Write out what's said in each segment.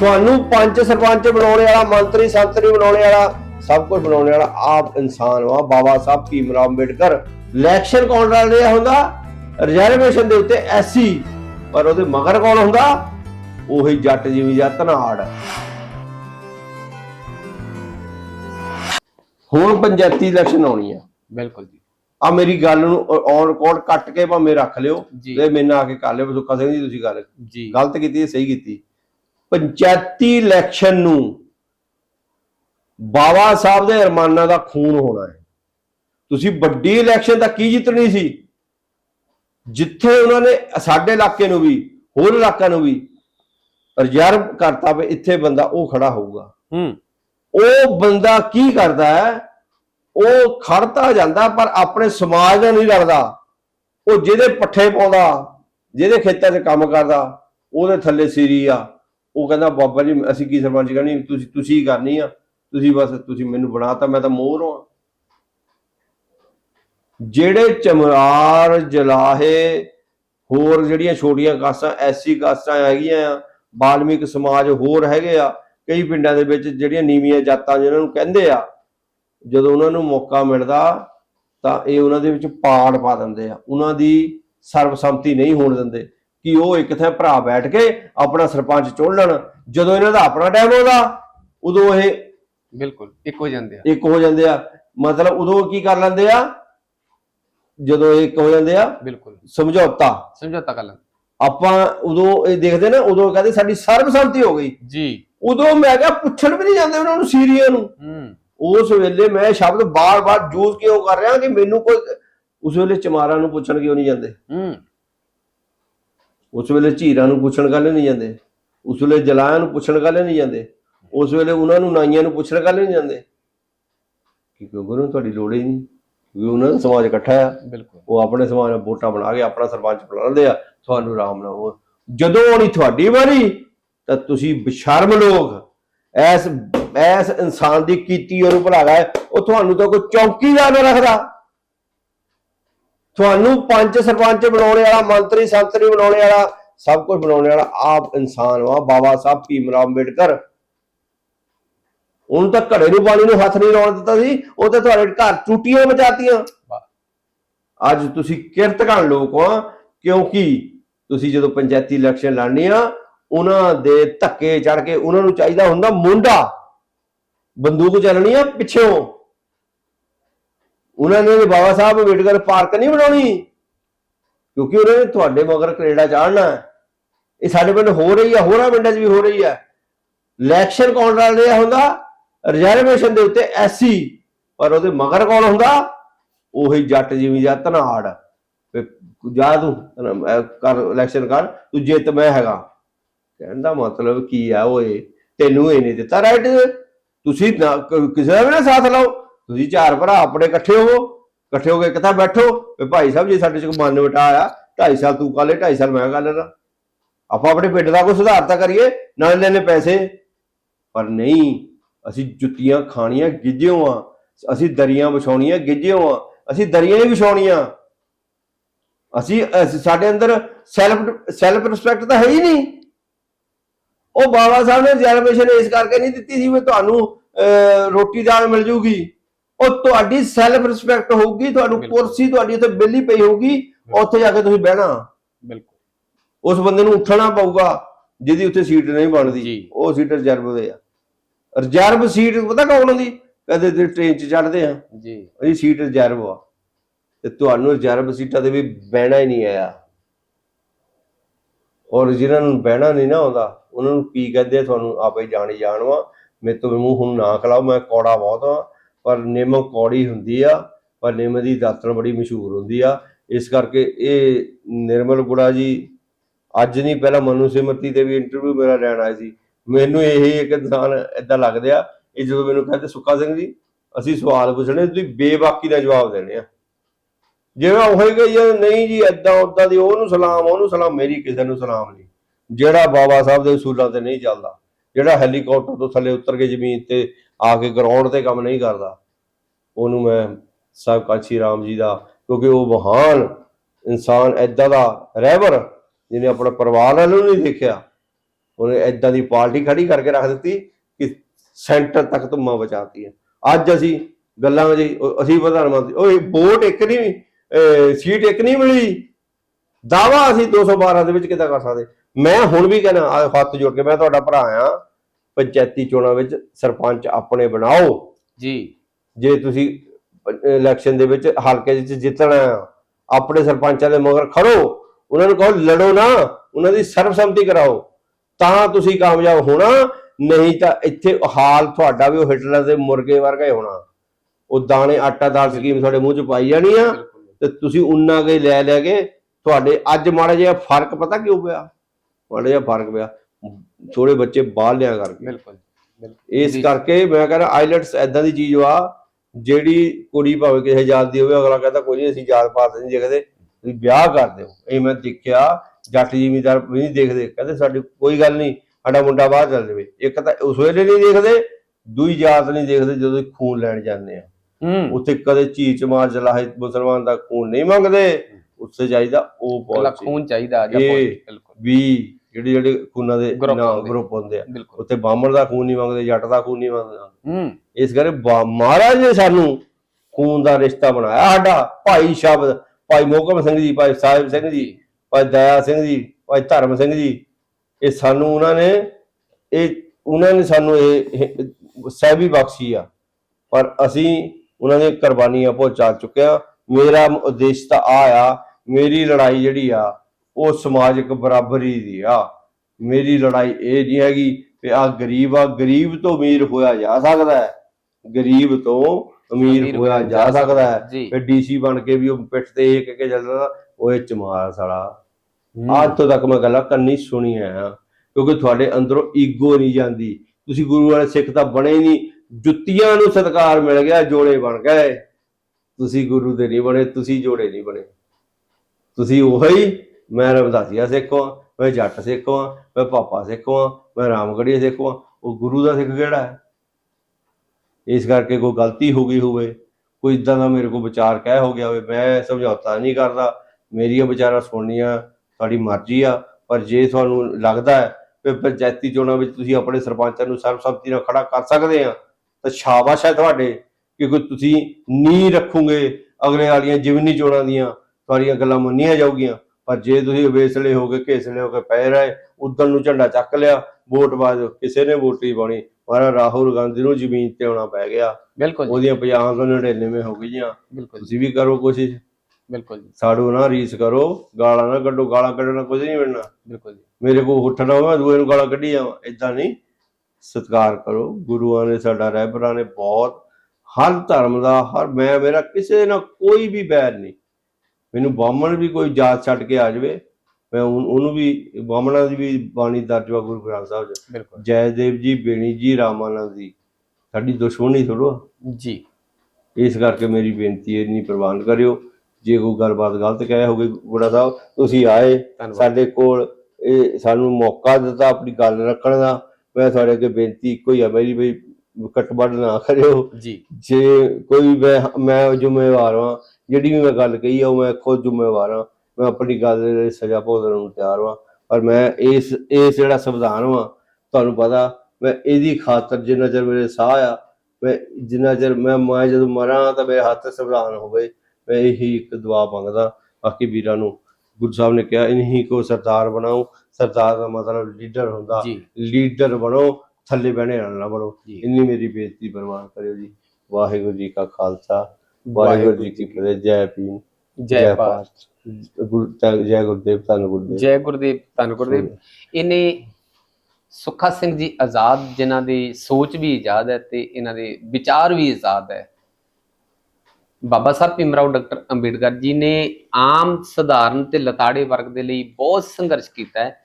ਤੁਹਾਨੂੰ ਪੰਚ ਸਰਪੰਚ ਬਣਾਉਣੇ ਵਾਲਾ ਮੰਤਰੀ ਸੰਤਰੀ ਬਣਾਉਣੇ ਵਾਲਾ ਸਭ ਕੁਝ ਬਣਾਉਣੇ ਵਾਲਾ ਆਪ ਇਨਸਾਨ ਵਾ। ਬਾਬਾ ਸਾਹਿਬ ਭੀਮਰਾਵ ਅੰਬੇਡਕਰ। ਇਲੈਕਸ਼ਨ ਕੌਣ ਲੜ ਰਿਹਾ ਹੁੰਦਾ? ਰਿਜ਼ਰਵੇਸ਼ਨ ਦੇ ਉੱਤੇ ਐਸਸੀ ਪਰ ਉਹਦੇ ਮਗਰ ਕੌਣ ਹੁੰਦਾ? ਉਹੀ ਜੱਟ ਜਿਵੇਂ ਜਾਂ ਧਨਾੜ। ਹੁਣ ਪੰਚਾਇਤੀ ਇਲੈਕਸ਼ਨ ਆਉਣੀ ਆ। ਬਿਲਕੁਲ ਜੀ। ਆ ਮੇਰੀ ਗੱਲ ਨੂੰ ਔਨ ਰਿਕਾਰਡ ਕੱਟ ਕੇ ਭਾਵੇਂ ਰੱਖ ਲਿਓ। ਤੇ ਮੇਰੇ ਨਾਲ ਆ ਕੇ ਕਰ ਲਿਓ। ਸੁੱਖਾ ਸਿੰਘ ਜੀ ਤੁਸੀਂ ਗੱਲ ਗਲਤ ਕੀਤੀ ਸਹੀ ਕੀਤੀ। ਪੰਚਾਇਤੀ ਇਲੈਕਸ਼ਨ ਨੂੰ ਬਾਬਾ ਸਾਹਿਬ ਦੇ ਅਰਮਾਨਾਂ ਦਾ ਖੂਨ ਹੋਣਾ ਹੈ। ਤੁਸੀਂ ਵੱਡੀ ਇਲੈਕਸ਼ਨ ਤਾਂ ਕੀ ਜਿੱਤਣੀ ਸੀ? ਜਿੱਥੇ ਉਹਨਾਂ ਨੇ ਸਾਡੇ ਇਲਾਕੇ ਨੂੰ ਵੀ ਹੋਰ ਇਲਾਕਿਆਂ ਨੂੰ ਵੀ ਰਿਜ਼ਰਵ ਕਰਤਾ ਵੀ ਇੱਥੇ ਬੰਦਾ ਉਹ ਖੜਾ ਹੋਊਗਾ। ਹੂੰ। ਉਹ ਬੰਦਾ ਕੀ ਕਰਦਾ ਹੈ? ਉਹ ਖੜਤਾ ਜਾਂਦਾ ਪਰ ਆਪਣੇ ਸਮਾਜ ਦਾ ਨਹੀਂ ਲੜਦਾ। ਉਹ ਜਿਹਦੇ ਪੱਠੇ ਪਾਉਂਦਾ ਜਿਹਦੇ ਖੇਤਾਂ 'ਚ ਕੰਮ ਕਰਦਾ ਉਹਦੇ ਥੱਲੇ ਸੀਰੀ ਆ। ਉਹ ਕਹਿੰਦਾ, ਬਾਬਾ ਜੀ, ਅਸੀਂ ਕੀ ਸਰਪੰਚ ਕਰਨੀ? ਤੁਸੀਂ ਤੁਸੀਂ ਹੀ ਕਰਨੀ ਆ। ਤੁਸੀਂ ਬਸ, ਤੁਸੀਂ ਮੈਨੂੰ ਬਣਾਤਾ, ਮੈਂ ਤਾਂ ਮੋਹਰ ਹਾਂ। ਜਿਹੜੇ ਚਮਰਾਰ, ਜਲਾਹੇ, ਹੋਰ ਜਿਹੜੀਆਂ ਛੋਟੀਆਂ ਕਾਸਟਾਂ ਐਸੀ ਕਾਸਟਾਂ ਹੈਗੀਆਂ ਆ, ਬਾਲਮਿਕ ਸਮਾਜ ਹੋਰ ਹੈਗੇ ਆ, ਕਈ ਪਿੰਡਾਂ ਦੇ ਵਿੱਚ ਜਿਹੜੀਆਂ ਨੀਵੀਆਂ ਜਾਤਾਂ ਜਿਹਨਾਂ ਨੂੰ ਕਹਿੰਦੇ ਆ, ਜਦੋਂ ਉਹਨਾਂ ਨੂੰ ਮੌਕਾ ਮਿਲਦਾ, ਤਾਂ ਇਹ ਉਹਨਾਂ ਦੇ ਵਿੱਚ ਪਾੜ ਪਾ ਦਿੰਦੇ ਆ। ਉਹਨਾਂ ਦੀ ਸਰਬਸੰਮਤੀ ਨਹੀਂ ਹੋਣ ਦਿੰਦੇ। ਕਿ ਉਹ ਇੱਕ ਥਾਂ ਭਰਾ ਬੈਠ ਕੇ ਆਪਣਾ ਸਰਪੰਚ ਚੁਣ ਲੈਣ। ਜਦੋਂ ਇਹਨਾਂ ਦਾ ਆਪਣਾ ਟਾਈਮ ਆਉਂਦਾ ਉਦੋਂ ਇਹ ਬਿਲਕੁਲ ਇੱਕ ਹੋ ਜਾਂਦੇ ਆ। ਇੱਕ ਹੋ ਜਾਂਦੇ ਆ। ਮਤਲਬ ਉਦੋਂ ਕੀ ਕਰ ਲੈਂਦੇ ਆ? ਜਦੋਂ ਇਹ ਹੋ ਜਾਂਦੇ ਆ ਬਿਲਕੁਲ। ਸਮਝੌਤਾ। ਸਮਝੌਤਾ ਕਰ ਲੈਂਦੇ। ਆਪਾਂ ਉਦੋਂ ਇਹ ਦੇਖਦੇ ਨਾ ਉਦੋਂ ਕਹਿੰਦੇ ਸਾਡੀ ਸਰਬਸੰਮਤੀ ਹੋ ਗਈ। ਜੀ। ਉਦੋਂ ਮੈਂ ਕਿਹਾ ਪੁੱਛਣ ਵੀ ਨਹੀਂ ਜਾਂਦੇ ਉਹਨਾਂ ਨੂੰ ਸੀਰੀਆ ਨੂੰ। ਹੂੰ। ਉਸ ਵੇਲੇ ਮੈਂ ਸ਼ਬਦ ਬਾਰ-ਬਾਰ ਯੂਜ਼ ਕਿਉਂ ਕਰ ਰਿਹਾ ਕਿ ਮੈਨੂੰ ਕੋਈ ਉਸ ਵੇਲੇ ਚਮਾਰਾਂ ਨੂੰ ਪੁੱਛਣ ਕਿਉਂ ਨਹੀਂ ਜਾਂਦੇ? ਹੂੰ। ਉਸ ਵੇਲੇ ਝੀਰਾਂ ਨੂੰ ਪੁੱਛਣ ਗੱਲ ਨਹੀਂ ਜਾਂਦੇ। ਉਸ ਵੇਲੇ ਜਲਾਇਆਂ ਨੂੰ ਪੁੱਛਣ ਗੱਲ ਨਹੀਂ ਜਾਂਦੇ। ਉਸ ਵੇਲੇ ਉਹਨਾਂ ਨੂੰ ਨਾਈਆਂ ਨੂੰ ਪੁੱਛਣ ਗੱਲ ਨਹੀਂ ਜਾਂਦੇ। ਕਿਉਂਕਿ ਨੂੰ ਤੁਹਾਡੀ ਲੋੜ ਹੀ ਨਹੀਂ। ਕਿਉਂਕਿ ਉਹਨਾਂ ਦਾ ਸਮਾਜ ਇਕੱਠਾ ਆ। ਬਿਲਕੁਲ। ਉਹ ਆਪਣੇ ਸਮਾਜ ਨਾਲ ਵੋਟਾਂ ਬਣਾ ਕੇ ਆਪਣਾ ਸਰਪੰਚ ਬਣਾ ਲੈਂਦੇ ਆ। ਤੁਹਾਨੂੰ ਆਰਾਮ ਨਾਲ ਉਹ ਜਦੋਂ ਆਉਣੀ ਤੁਹਾਡੀ ਵਾਰੀ ਤਾਂ ਤੁਸੀਂ ਬਸ਼ਰਮ ਲੋਕ। ਐਸ ਐਸ ਇਨਸਾਨ ਦੀ ਕੀਤੀ ਉਹਨੂੰ ਭੁਲਾਗਾ ਹੈ ਉਹ ਤੁਹਾਨੂੰ ਤਾਂ ਕੋਈ ਚੌਕੀਦਾਰ ਨਾ ਰੱਖਦਾ। ਤੁਹਾਨੂੰ ਪੰਚ ਸਰਪੰਚ ਬਣਾਉਣੇ ਵਾਲਾ ਮੰਤਰੀ ਸੰਤਰੀ ਬਣਾਉਣੇ ਵਾਲਾ ਸਭ ਕੁਝ ਬਣਾਉਣੇ ਵਾਲਾ ਆਪ ਇਨਸਾਨ ਵਾ ਬਾਬਾ ਸਾਹਿਬ ਭੀਮਰਾਵ ਅੰਬੇਡਕਰ। ਉਹਨੂੰ ਤਾਂ ਘੜੇ ਨੂੰ ਪਾਣੀ ਨੂੰ ਹੱਥ ਨਹੀਂ ਲਾਉਣ ਦਿੱਤਾ ਸੀ ਉਹ ਤਾਂ ਤੁਹਾਡੇ ਘਰ ਚੂਟੀਆਂ ਬਚਾਤੀਆਂ ਵਾਹ ਅੱਜ ਤੁਸੀਂ ਕਿਰਤਗਣ ਲੋਕ ਹੋ ਕਿਉਂਕਿ ਤੁਸੀਂ ਜਦੋਂ ਪੰਚਾਇਤੀ ਇਲੈਕਸ਼ਨ ਲੜਨੀ ਆ ਉਹਨਾਂ ਦੇ ਧੱਕੇ ਚੜ ਕੇ ਉਹਨਾਂ ਨੂੰ ਚਾਹੀਦਾ ਹੁੰਦਾ ਮੁੰਡਾ। ਬੰਦੂਕ ਚੱਲਣੀ ਆ ਪਿੱਛੋਂ। ਉਹਨਾਂ ਨੇ ਬਾਬਾ ਸਾਹਿਬ ਅੰਬੇਡਕਰ ਪਾਰਕ ਨਹੀਂ ਬਣਾਉਣੀ? ਕਿਉਂਕਿ ਉਹਨਾਂ ਨੇ ਤੁਹਾਡੇ ਮਗਰ ਕੈਨੇਡਾ ਚਾੜਨਾ ਇਹ ਸਾਡੇ ਪਿੰਡ ਹੋ ਰਹੀ ਆ ਹੋਰਾਂ ਪਿੰਡਾਂ 'ਚ ਵੀ ਹੋ ਰਹੀ ਆ ਇਲੈਕਸ਼ਨ ਕੌਣ ਲੜ ਰਿਹਾ ਹੁੰਦਾ? ਰਿਜ਼ਰਵੇਸ਼ਨ ਦੇ ਉੱਤੇ ਐਸਸੀ। ਪਰ ਉਹਦੇ ਮਗਰ ਕੌਣ ਹੁੰਦਾ? ਉਹੀ ਜੱਟ ਜਿਵੇਂ ਜਾਂ ਧਨਾੜ। ਜਾ ਤੂੰ ਕਰ ਇਲੈਕਸ਼ਨ ਕਰ, ਤੂੰ ਜਿੱਤ ਮੈਂ ਹੈਗਾ। ਕਹਿਣ ਦਾ ਮਤਲਬ ਕੀ ਆ ਓਏ? ਤੈਨੂੰ ਇਹ ਨਹੀਂ ਦਿੱਤਾ ਰਾਈਟ ਤੁਸੀਂ ਕਿਸੇ ਦਾ ਵੀ ਨਾ ਸਾਥ ਲਓ। ਤੁਸੀਂ ਚਾਰ ਭਰਾ ਆਪਣੇ ਇਕੱਠੇ ਹੋਵੋ ਇਕੱਠੇ ਹੋ ਕੇ ਕਿੱਥੇ ਬੈਠੋ ਵੀ ਭਾਈ ਸਾਹਿਬ ਜੀ ਸਾਡੇ ਚ ਕੋਈ ਮਨ ਵਟਾ ਆਇਆ 2.5 ਸਾਲ ਤੂੰ ਕਾਲੇ ਲੈ 2.5 ਸਾਲ ਮੈਂ ਕਰ ਲੈਣਾ ਆਪਾਂ ਆਪਣੇ ਪਿੰਡ ਦਾ ਕੋਈ ਸੁਧਾਰ ਤਾਂ ਕਰੀਏ ਨਾਲ ਲੈਣੇ ਪੈਸੇ। ਪਰ ਨਹੀਂ ਅਸੀਂ ਜੁੱਤੀਆਂ ਖਾਣੀਆਂ ਗਿੱਜਿਓ ਆ ਅਸੀਂ ਦਰੀਆਂ ਵਿਛਾਉਣੀਆਂ ਗਿੱਜਿਓ ਆ ਅਸੀਂ ਦਰੀਆਂ ਹੀ ਵਿਛਾਉਣੀਆਂ। ਅਸੀਂ ਅਸੀਂ- ਸਾਡੇ ਅੰਦਰ ਸੈਲਫ ਸੈਲਫ ਰਿਸਪੈਕਟ ਤਾਂ ਹੈ ਹੀ ਨਹੀਂ। ਉਹ ਬਾਬਾ ਸਾਹਿਬ ਨੇ ਰਿਜ਼ਰਵੇਸ਼ਨ ਇਸ ਕਰਕੇ ਨਹੀਂ ਦਿੱਤੀ ਸੀ ਵੀ ਤੁਹਾਨੂੰ ਅਹ, ਰੋਟੀ ਦਾਲ ਮਿਲ ਜੂਗੀ। ਉਹ ਤੁਹਾਡੀ ਸੈਲਫ ਰਿਸਪੈਕਟ ਹੋਊਗੀ ਤੁਹਾਨੂੰ। ਕੁਰਸੀ ਤੁਹਾਡੀ ਉੱਤੇ ਬਿੱਲੀ ਪਈ ਹੋਊਗੀ ਉੱਥੇ ਜਾ ਕੇ ਤੁਸੀਂ ਬਹਿਣਾ। ਬਿਲਕੁਲ। ਉਸ ਬੰਦੇ ਨੂੰ ਉੱਠਣਾ ਪਊਗਾ ਜਿਹਦੀ ਉੱਤੇ ਸੀਟ ਨਹੀਂ ਬਣਦੀ। ਉਹ ਸੀਟ ਰਿਜ਼ਰਵ ਦੇ ਆ। ਰਿਜ਼ਰਵ ਸੀਟ ਪਤਾ ਕੌਣ ਹੁੰਦੀ ਕਦੇ ਤੇ ਟ੍ਰੇਨ 'ਚ ਚੜਦੇ ਆ। ਜੀ। ਇਹ ਸੀਟ ਰਿਜ਼ਰਵ ਆ। ਤੇ ਤੁਹਾਨੂੰ ਰਿਜ਼ਰਵ ਸੀਟਾਂ ਤੇ ਵੀ ਬਹਿਣਾ ਹੀ ਨਹੀਂ ਆਇਆ। ਔਰ ਜਿਹਨਾਂ ਨੂੰ ਬਹਿਣਾ ਨਹੀਂ ਨਾ ਆਉਂਦਾ ਉਹਨਾਂ ਨੂੰ ਕੀ ਕਹਿੰਦੇ ਤੁਹਾਨੂੰ ਆਪੇ ਜਾਣੀ ਜਾਣਵਾ। ਮੇਰੇ ਤੋਂ ਮੂੰਹ ਹੁਣ ਨਾ ਖਲਾਓ ਮੈਂ ਕੌੜਾ ਬਹੁਤ ਆ। ਪਰ ਨਿੰਮ ਕੌੜੀ ਹੁੰਦੀ ਆ ਪਰ ਨਿੰਮ ਦੀ ਦਾਤਣ ਬੜੀ ਮਸ਼ਹੂਰ ਹੁੰਦੀ ਆ। ਇਸ ਕਰਕੇ ਇਹ ਨਿਰਮਲ ਗੁੜਾ ਜੀ ਅੱਜ ਨਹੀਂ ਪਹਿਲਾਂ ਮਨੂ ਸਿਮਰਤੀ ਤੇ ਵੀ ਇੰਟਰਵਿਊ ਮੇਰਾ ਲੈਣ ਆਏ ਸੀ। ਮੈਨੂੰ ਇਹ ਇੱਕ ਇਨਸਾਨ ਇਦਾਂ ਲੱਗਦੇ ਆ ਇਹ ਜਦੋਂ ਮੈਨੂੰ ਕਹਿੰਦੇ ਸੁੱਕਾ ਸਿੰਘ ਜੀ ਅਸੀਂ ਸਵਾਲ ਪੁੱਛਣੇ ਤੁਸੀਂ ਬੇਬਾਕੀ ਦਾ ਜਵਾਬ ਦੇਣੇ ਆ। ਜਿਵੇਂ ਉਹ ਹੀ ਗਈ ਆ, ਨਹੀਂ ਜੀ ਏਦਾਂ ਉਦਾਂ ਦੀ ਉਹਨੂੰ ਸਲਾਮ ਉਹਨੂੰ ਸਲਾਮ ਮੇਰੀ ਕਿਸੇ ਨੂੰ ਸਲਾਮ ਨਹੀਂ। ਜਿਹੜਾ ਬਾਬਾ ਸਾਹਿਬ ਦੇ ਅਸੂਲਾਂ ਤੇ ਨਹੀਂ ਚੱਲਦਾ। ਜਿਹੜਾ ਹੈਲੀਕਾਪਟਰ ਤੋਂ ਥੱਲੇ ਉਤਰ ਕੇ ਜ਼ਮੀਨ ਤੇ ਆ ਕੇ ਗਰਾਊਂਡ ਤੇ ਕੰਮ ਨਹੀਂ ਕਰਦਾ, ਉਹਨੂੰ ਮੈਂ ਸਾਹਿਬ ਕਾਛੀ ਰਾਮ ਜੀ ਦਾ, ਕਿਉਂਕਿ ਉਹ ਮਹਾਨ ਇਨਸਾਨ ਐਦਾਂ ਦਾ ਰਹਿਬਰ ਜਿਹਨੇ ਆਪਣਾ ਪਰਿਵਾਰ ਵਾਲ ਨੂੰ ਨਹੀਂ ਦੇਖਿਆ। ਉਹਨੇ ਐਦਾਂ ਦੀ ਪਾਰਟੀ ਖੜੀ ਕਰਕੇ ਰੱਖ ਦਿੱਤੀ ਕਿ ਸੈਂਟਰ ਤੱਕ ਧੁੰਮਾਂ ਬਚਾਤੀ ਹੈ। ਅੱਜ ਅਸੀਂ ਗੱਲਾਂ ਜੀ ਅਸੀਂ ਪ੍ਰਧਾਨ ਮੰਤਰੀ, ਉਹ ਵੋਟ ਇੱਕ ਨਹੀਂ ਸੀਟ ਇੱਕ ਨਹੀਂ ਮਿਲੀ। ਦਾਵਾ ਅਸੀਂ 212 ਦੇ ਵਿੱਚ ਕਿੱਦਾਂ ਕਰ ਸਕਦੇ? ਮੈਂ ਹੁਣ ਵੀ ਕਹਿੰਦਾ ਹੱਥ ਜੋੜ ਕੇ ਮੈਂ ਤੁਹਾਡਾ ਭਰਾ ਆ। ਪੰਚਾਇਤੀ ਚੋਣਾਂ ਵਿੱਚ ਸਰਪੰਚ ਆਪਣੇ ਬਣਾਓ। ਜੀ। ਜੇ ਤੁਸੀਂ ਇਲੈਕਸ਼ਨ ਦੇ ਵਿੱਚ ਹਲਕੇ ਵਿੱਚ ਜਿੱਤਣਾ ਆਪਣੇ ਸਰਪੰਚਾਂ ਦੇ ਮਗਰ ਖੜੋ। ਉਹਨਾਂ ਨੂੰ ਕਹੋ ਲੜੋ ਨਾ ਉਹਨਾਂ ਦੀ ਸਰਬਸੰਮਤੀ ਕਰਾਓ। ਤਾਂ ਤੁਸੀਂ ਕਾਮਯਾਬ ਹੋਣਾ ਨਹੀਂ ਤਾਂ ਇੱਥੇ ਹਾਲ ਤੁਹਾਡਾ ਵੀ ਉਹ ਹਿਟਲਰ ਦੇ ਮੁਰਗੇ ਵਰਗਾ ਹੀ ਹੋਣਾ। ਉਹ ਦਾਣੇ ਆਟਾ ਦਾਲ ਸਕੀਮ ਤੁਹਾਡੇ ਮੂੰਹ 'ਚ ਪਾਈ ਜਾਣੀ ਆ ਤੇ ਤੁਸੀਂ ਉਨਾ ਕੇ ਲੈ ਲੈ ਕੇ ਤੁਹਾਡੇ ਅੱਜ ਮਾੜਾ ਜਿਹਾ ਫ਼ਰਕ ਪਤਾ ਕਿਉਂ ਪਿਆ? ਮਾੜਾ ਜਿਹਾ ਫ਼ਰਕ ਪਿਆ। ਥੋੜੇ ਬੱਚੇ ਬਾਹਰ ਲਿਆ ਕਰਕੇ ਬਿਲਕੁਲ ਇਸ। ਕਰਕੇ ਮੈਂ ਕਹਿੰਦਾ ਆਈਲੈਟਸ ਐਦਾਂ ਦੀ ਚੀਜ਼ ਵਾ ਜਿਹੜੀ ਕੁੜੀ ਭਾਵੇਂ ਕਿਸੇ ਜਾਤ ਦੀ ਹੋਵੇ ਅਗਲਾ ਕਹਿੰਦਾ ਕੋਈ ਨਹੀਂ ਅਸੀਂ ਜਾਤ ਪਾਤ ਨਹੀਂ ਦੇਖਦੇ ਤੁਸੀਂ ਵਿਆਹ ਕਰ ਦਿਓ। ਇਹ ਮੈਂ ਦੇਖਿਆ ਜੱਟ ਜ਼ਿਮੀਦਾਰ ਵੀ ਨਹੀਂ ਦੇਖਦੇ। ਕਹਿੰਦੇ ਸਾਡੀ ਕੋਈ ਗੱਲ ਨਹੀਂ ਸਾਡਾ ਮੁੰਡਾ ਬਾਹਰ ਚੱਲ ਜਾਵੇ। ਇੱਕ ਤਾਂ ਉਸ ਵੇਲੇ ਨਹੀਂ ਦੇਖਦੇ ਦੂਈ ਜਾਤ ਨਹੀਂ ਦੇਖਦੇ ਜਦੋਂ ਖੂਨ ਲੈਣ ਜਾਂਦੇ ਆ ਉੱਥੇ ਕਦੇ ਚੀਚ ਮਾਰ ਜਲਾਹੇ ਮੁਸਲਮਾਨ ਦਾ ਖੂਨ ਨਹੀਂ ਮੰਗਦੇ ਉੱਥੇ ਚਾਹੀਦਾ ਉਹ ਪਹੁੰਚੇ ਖੂਨ ਚਾਹੀਦਾ ਜਾਂ ਬਿਲਕੁਲ। ਵੀ ਜਿਹੜੇ ਜਿਹੜੇ ਖੂਨਾਂ ਦੇ। ਗਰੁੱਪ ਹੁੰਦੇ ਆ। ਉੱਥੇ ਬਾਹਮਣ ਦਾ ਖੂਨ ਨਹੀਂ ਮੰਗਦੇ ਜੱਟ ਦਾ ਖੂਨ ਨਹੀਂ ਮੰਗਦੇ। ਹੂੰ। ਇਸ ਕਰਕੇ ਮਹਾਰਾਜ ਨੇ ਸਾਨੂੰ ਖੂਨ ਦਾ ਰਿਸ਼ਤਾ ਬਣਾਇਆ ਸਾਡਾ। ਭਾਈ ਸ਼ਬਦ ਭਾਈ ਮੋਹਕਮ ਸਿੰਘ ਜੀ ਭਾਈ ਸਾਹਿਬ ਸਿੰਘ ਜੀ ਭਾਈ ਦਇਆ ਸਿੰਘ ਜੀ ਭਾਈ ਧਰਮ ਸਿੰਘ ਜੀ ਇਹ ਸਾਨੂੰ ਉਹਨਾਂ ਨੇ ਇਹ ਉਹਨਾਂ ਨੇ ਸਾਨੂੰ ਇਹ ਇਹ ਸਹਿਬੀ ਬਖਸ਼ੀ ਆ। ਪਰ ਅਸੀਂ ਉਹਨਾਂ ਦੀਆਂ ਕੁਰਬਾਨੀਆਂ ਪਹੁੰਚਾ ਚੁੱਕੇ ਆ। ਮੇਰਾ ਉਦੇਸ਼ ਤਾਂ ਆ ਆ ਮੇਰੀ ਲੜਾਈ ਜਿਹੜੀ ਆ ਉਹ ਸਮਾਜਿਕ ਬਰਾਬਰੀ ਦੀ ਆ। ਮੇਰੀ ਲੜਾਈ ਇਹ ਨਹੀਂ ਹੈਗੀ ਕਿ ਆ ਗਰੀਬ ਆ ਗਰੀਬ ਤੋਂ ਅਮੀਰ ਹੋਇਆ ਜਾ ਸਕਦਾ ਹੈ। ਗਰੀਬ ਤੋਂ ਅਮੀਰ ਹੋਇਆ ਜਾ ਸਕਦਾ ਹੈ। ਫਿਰ ਡੀਸੀ ਬਣ ਕੇ ਵੀ ਉਹ ਪਿੱਠ ਤੇ ਇੱਕ ਇੱਕ ਚੱਲਦਾ ਉਹ ਇਹ ਚਮਾਰ ਸਾਲਾ। ਅੱਜ ਤੋਂ ਤੱਕ ਮੈਂ ਗੱਲਾਂ ਕੰਨੀ ਸੁਣੀ ਆ ਕਿਉਂਕਿ ਤੁਹਾਡੇ ਅੰਦਰੋਂ ਈਗੋ ਨਹੀਂ ਜਾਂਦੀ। ਤੁਸੀਂ ਗੁਰੂ ਵਾਲੇ ਸਿੱਖ ਤਾਂ ਬਣੇ ਨਹੀਂ ਜੁੱਤੀਆਂ ਨੂੰ ਸਤਕਾਰ ਮਿਲ ਗਿਆ ਜੋੜੇ ਬਣ ਗਏ। ਤੁਸੀਂ ਗੁਰੂ ਦੇ ਨਹੀਂ ਬਣੇ ਤੁਸੀਂ ਜੋੜੇ ਨਹੀਂ ਬਣੇ। ਤੁਸੀਂ ਉਹੀ ਮੈਂ ਰਵਦਾਸੀਆ ਸਿੱਖ ਹਾਂ ਮੈਂ ਜੱਟ ਸਿੱਖ ਹਾਂ ਮੈਂ ਪਾਪਾ ਸਿੱਖ ਹਾਂ ਮੈਂ ਰਾਮਗੜੀਆ ਸਿੱਖ ਹਾਂ ਉਹ ਗੁਰੂ ਦਾ ਸਿੱਖ ਕਿਹੜਾ ਹੈ? ਇਸ ਕਰਕੇ ਕੋਈ ਗਲਤੀ ਹੋ ਗਈ ਹੋਵੇ, ਕੋਈ ਇਦਾਂ ਦਾ ਮੇਰੇ ਕੋਲ ਵਿਚਾਰ ਕਹਿ ਹੋ ਗਿਆ ਹੋਵੇ, ਮੈਂ ਸਮਝੌਤਾ ਨਹੀਂ ਕਰਦਾ, ਮੇਰੀਆਂ ਵਿਚਾਰਾਂ ਸੁਣਨੀਆਂ ਤੁਹਾਡੀ ਮਰਜ਼ੀ ਆ, ਪਰ ਜੇ ਤੁਹਾਨੂੰ ਲੱਗਦਾ ਹੈ ਕਿ ਪੰਚਾਇਤੀ ਚੋਣਾਂ ਵਿੱਚ ਤੁਸੀਂ ਆਪਣੇ ਸਰਪੰਚਾਂ ਨੂੰ ਸਰਬਸੰਮਤੀ ਨਾਲ ਖੜਾ ਕਰ ਸਕਦੇ ਆ, ਤਾਂ ਸ਼ਾਬਾਸ਼ ਹੈ ਤੁਹਾਡੇ ਕਿ ਕੋਈ ਤੁਸੀਂ ਨੀ ਰੱਖੋਗੇ ਅਗਲੇ ਵਾਲੀਆਂ ਜਿਮਨੀ ਚੋਣਾਂ ਦੀਆਂ, ਤੁਹਾਡੀਆਂ ਗੱਲਾਂ ਮੰਨੀਆਂ ਜਾਊਗੀਆਂ। ਪਰ ਜੇ ਤੁਸੀਂ ਵੇਸਲੇ ਹੋ ਕੇ ਘੇਸਲੇ ਹੋ ਕੇ ਪੈ ਰਹੇ ਉਦੋਂ ਨੂੰ ਝੰਡਾ ਚੱਕ ਲਿਆ ਵੋਟ ਬਾਅਦ ਕਿਸੇ ਨੇ ਵੋਟ ਨਹੀਂ ਪਾਉਣੀ। ਪਰ ਰਾਹੁਲ ਗਾਂਧੀ ਨੂੰ ਜ਼ਮੀਨ ਤੇ ਆਉਣਾ ਪੈ ਗਿਆ। ਬਿਲਕੁਲ ਉਹਦੀਆਂ 50 ਤੋਂ 99 ਹੋ ਗਈਆਂ। ਤੁਸੀਂ ਵੀ ਕਰੋ ਕੋਸ਼ਿਸ਼। ਬਿਲਕੁਲ ਜੀ। ਸਾਡੂ ਨਾ ਰੀਸ ਕਰੋ ਗਾਲਾਂ ਨਾ ਕੱਢੋ ਗਾਲਾਂ ਕੱਢਣਾ ਕੁਝ ਨਹੀਂ ਮਿਲਣਾ। ਬਿਲਕੁਲ ਜੀ। ਮੇਰੇ ਕੋਲ ਉੱਠਣਾ ਹੋਵੇ ਦੂਏ ਨੂੰ ਗਾਲਾਂ ਕੱਢੀ ਜਾਵਾਂ। ਇਦਾਂ ਨਹੀਂ। ਸਤਿਕਾਰ ਕਰੋ। ਗੁਰੂਆਂ ਨੇ ਸਾਡਾ ਰਹਿਬਰਾਂ ਨੇ ਬਹੁਤ ਹਰ ਧਰਮ ਦਾ ਹਰ ਮੈਂ ਮੇਰਾ ਕਿਸੇ ਨਾਲ ਕੋਈ ਵੀ ਬੈਰ ਨਹੀਂ। ਮੈਨੂੰ ਬਾਹਮਣ ਵੀ ਕੋਈ ਜਾਤ ਛੱਡ ਕੇ ਆ ਜਾਵੇ ਮੈਂ ਉਹਨ- ਵੀ ਬਾਹਮਣਾਂ ਦੀ ਵੀ ਬਾਣੀ ਦਰਜ ਵਾ ਗੁਰੂ ਗ੍ਰੰਥ ਸਾਹਿਬ ਬਿਲਕੁਲ। ਜੈਦੇਵ ਜੀ ਬੇਣੀ ਜੀ ਰਾਮਾਨੰਦ ਦੀ ਸਾਡੀ ਦੁਸ਼ਮਣੀ ਥੋੜੋ ਜੀ। ਇਸ ਕਰਕੇ ਮੇਰੀ ਬੇਨਤੀ ਹੈ ਨਹੀਂ ਪ੍ਰਵਾਨ ਕਰਿਓ। ਜੇ ਕੋਈ ਗੱਲਬਾਤ ਗਲਤ ਕਹਿ ਹੋਵੇ ਗੁੜਾ ਸਾਹਿਬ ਤੁਸੀਂ ਆਏ ਸਾਡੇ ਕੋਲ ਇਹ ਸਾਨੂੰ ਮੌਕਾ ਦਿੱਤਾ ਆਪਣੀ ਗੱਲ ਰੱਖਣ ਦਾ। ਮੈਂ ਤੁਹਾਡੇ ਅੱਗੇ ਬੇਨਤੀ ਇੱਕੋ ਹੀ ਆ ਮੇਰੀ ਬਈ ਕੱਟਬੱਡ ਨਾ ਕਰਿਓ। ਜੀ। ਜੇ ਕੋਈ ਮੈਂ ਜ਼ਿੰਮੇਵਾਰ ਹਾਂ ਜਿਹੜੀ ਵੀ ਮੈਂ ਗੱਲ ਕਹੀ ਆ ਉਹ ਮੈਂ ਖੁਦ ਜ਼ਿੰਮੇਵਾਰ ਹਾਂ। ਮੈਂ ਆਪਣੀ ਗੱਲ ਦੇ ਲਈ ਸਜ਼ਾ ਭੁਗਤਣ ਨੂੰ ਤਿਆਰ ਹਾਂ ਪਰ ਮੈਂ ਇਸ ਇਸ ਜਿਹੜਾ ਸੰਵਿਧਾਨ ਵਾ ਤੁਹਾਨੂੰ ਪਤਾ ਮੈਂ ਇਹਦੀ ਖਾਤਰ ਜਿੰਨਾ ਚਿਰ ਮੇਰੇ ਸਾਹ ਆ ਮੈਂ ਜਿੰਨਾ ਚਿਰ ਮੈਂ ਮੈਂ ਜਦੋਂ ਮਰਾਂ ਤਾਂ ਮੇਰੇ ਹੱਥ ਸੰਵਿਧਾਨ ਹੋਵੇ ਮੈਂ ਇਹੀ ਇੱਕ ਦੁਆ ਮੰਗਦਾ। ਬਾਕੀ ਵੀਰਾਂ ਨੂੰ ਗੁਰੂ ਸਾਹਿਬ ਨੇ ਕਿਹਾ ਇਨਹੀ ਕੋ ਸਰਦਾਰ ਬਣਾਓ। ਸਰਦਾਰ ਦਾ ਮਤਲਬ ਲੀਡਰ ਹੁੰਦਾ। ਲੀਡਰ ਬਣੋ ਥੱਲੇ ਬਹਿਣੇ ਨਾ ਬਣੋ। ਇੰਨੀ ਮੇਰੀ ਬੇਨਤੀ ਪ੍ਰਵਾਨ ਕਰਿਓ ਜੀ। ਵਾਹਿਗੁਰੂ ਜੀ ਕਾ ਖਾਲਸਾ। ਵਾਹਿਗੁਰੂ ਜੀ ਕੀ ਫਤਿਹ ਜੈ ਭੀਮ ਜੈ ਗੁਰੂ ਧੰਨ- ਜੈ ਗੁਰਦੇਵ ਧੰਨ ਗੁਰਦੇਵ। ਜੈ ਗੁਰਦੇਵ ਧੰਨ ਗੁਰਦੇਵ। ਇਹਨੇ ਸੁੱਖਾ ਸਿੰਘ ਜੀ ਆਜ਼ਾਦ ਜਿਨ੍ਹਾਂ ਦੀ ਸੋਚ ਵੀ ਆਜ਼ਾਦ ਹੈ ਤੇ ਇਹਨਾਂ ਦੇ ਵਿਚਾਰ ਵੀ ਆਜ਼ਾਦ ਹੈ। ਬਾਬਾ ਸਾਹਿਬ ਭੀਮਰਾਓ ਡਾਕਟਰ ਅੰਬੇਡਕਰ ਜੀ ਨੇ ਆਮ ਸਧਾਰਨ ਤੇ ਲਤਾੜੇ ਵਰਗ ਦੇ ਲਈ ਬਹੁਤ ਸੰਘਰਸ਼ ਕੀਤਾ ਹੈ।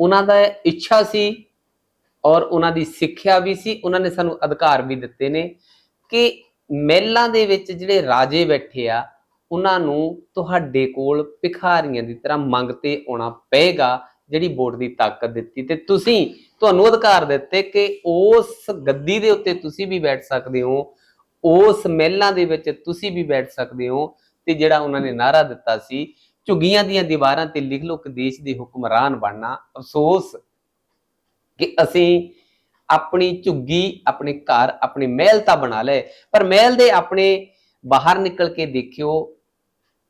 ਉਹਨਾਂ ਦਾ ਇੱਛਾ ਸੀ ਔਰ ਉਹਨਾਂ ਦੀ ਸਿੱਖਿਆ ਵੀ ਸੀ। ਉਹਨਾਂ ਨੇ ਸਾਨੂੰ ਅਧਿਕਾਰ ਵੀ ਦਿੱਤੇ ਨੇ ਕਿ ਮਹਿਲਾਂ ਦੇ ਵਿੱਚ ਜਿਹੜੇ ਰਾਜੇ ਬੈਠੇ ਆ, ਉਹਨਾਂ ਨੂੰ ਤੁਹਾਡੇ ਕੋਲ ਭਿਖਾਰੀਆਂ ਦੀ ਤਰ੍ਹਾਂ ਮੰਗ ਤੇ ਆਉਣਾ ਪਏਗਾ, ਜਿਹੜੀ ਵੋਟ ਦੀ ਤਾਕਤ ਦਿੱਤੀ। ਤੇ ਤੁਸੀਂ ਤੁਹਾਨੂੰ ਅਧਿਕਾਰ ਦਿੱਤੇ ਕਿ ਉਸ ਗੱਦੀ ਦੇ ਉੱਤੇ ਤੁਸੀਂ ਵੀ ਬੈਠ ਸਕਦੇ ਹੋ, ਉਸ ਮਹਿਲਾਂ ਦੇ ਵਿੱਚ ਤੁਸੀਂ ਵੀ ਬੈਠ ਸਕਦੇ ਹੋ, ਤੇ ਜਿਹੜਾ ਉਹਨਾਂ ਨੇ ਨਾਰਾ ਦਿੱਤਾ ਸੀ, ਝੁੱਗੀਆਂ ਦੀਆਂ ਦੀਵਾਰਾਂ ਤੇ ਲਿਖ ਲੋ ਕਿ ਦੇਸ਼ ਦੇ ਹੁਕਮਰਾਨ ਬਣਨਾ। ਅਫਸੋਸ ਕਿ ਅਸੀਂ ਆਪਣੀ ਝੁੱਗੀ, ਆਪਣੇ ਘਰ, ਆਪਣੇ ਮਹਿਲ ਤਾਂ ਬਣਾ ਲਏ। ਪਰ ਮਹਿਲ ਦੇ ਆਪਣੇ ਬਾਹਰ ਨਿਕਲ ਕੇ ਦੇਖਿਓ,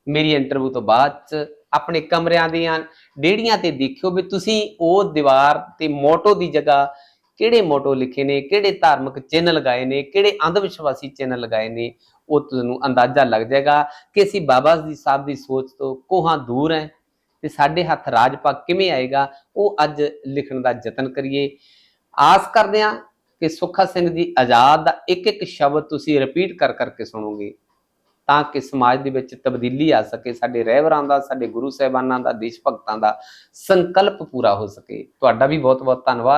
ਮੇਰੀ ਇੰਟਰਵਿਊ ਤੋਂ ਬਾਅਦ ਚ ਆਪਣੇ ਕਮਰਿਆਂ ਦੀਆਂ ਡੇੜੀਆਂ ਤੇ ਦੇਖਿਓ ਵੀ ਤੁਸੀਂ ਉਹ ਦੀਵਾਰ ਤੇ ਮੋਟੋ ਦੀ ਜਗ੍ਹਾ ਕਿਹੜੇ ਮੋਟੋ ਲਿਖੇ ਨੇ, ਕਿਹੜੇ ਧਾਰਮਿਕ ਚਿੰਨ੍ਹ ਲਗਾਏ ਨੇ, ਕਿਹੜੇ ਅੰਧ ਵਿਸ਼ਵਾਸੀ ਚਿੰਨ੍ਹ ਲਗਾਏ ਨੇ, ਉਹ ਤੁਹਾਨੂੰ ਅੰਦਾਜ਼ਾ ਲੱਗ ਜਾਏਗਾ ਕਿ ਅਸੀਂ ਬਾਬਾ ਜੀ ਸਾਹਿਬ ਦੀ ਸੋਚ ਤੋਂ ਕੋਹਾਂ ਦੂਰ ਹੈ ਤੇ ਸਾਡੇ ਹੱਥ ਰਾਜ ਭਾਗ ਕਿਵੇਂ ਆਏਗਾ, ਉਹ ਅੱਜ ਲਿਖਣ ਦਾ ਯਤਨ ਕਰੀਏ। ਆਸ ਕਰਦੇ ਹਾਂ ਕਿ ਸੁੱਖਾ ਸਿੰਘ ਜੀ ਆਜ਼ਾਦ ਦਾ ਇੱਕ ਇੱਕ ਸ਼ਬਦ ਤੁਸੀਂ ਰਿਪੀਟ ਕਰ ਕਰਕੇ ਸੁਣੋਗੇ, ਤਾਂ ਕਿ ਸਮਾਜ ਦੇ ਵਿੱਚ ਤਬਦੀਲੀ ਆ ਸਕੇ, ਸਾਡੇ ਰਹਿਬਰਾਂ ਦਾ, ਸਾਡੇ ਗੁਰੂ ਸਾਹਿਬਾਨਾਂ ਦਾ, ਦੇਸ਼ ਭਗਤਾਂ ਦਾ ਸੰਕਲਪ ਪੂਰਾ ਹੋ ਸਕੇ। ਤੁਹਾਡਾ ਵੀ ਬਹੁਤ ਬਹੁਤ ਧੰਨਵਾਦ।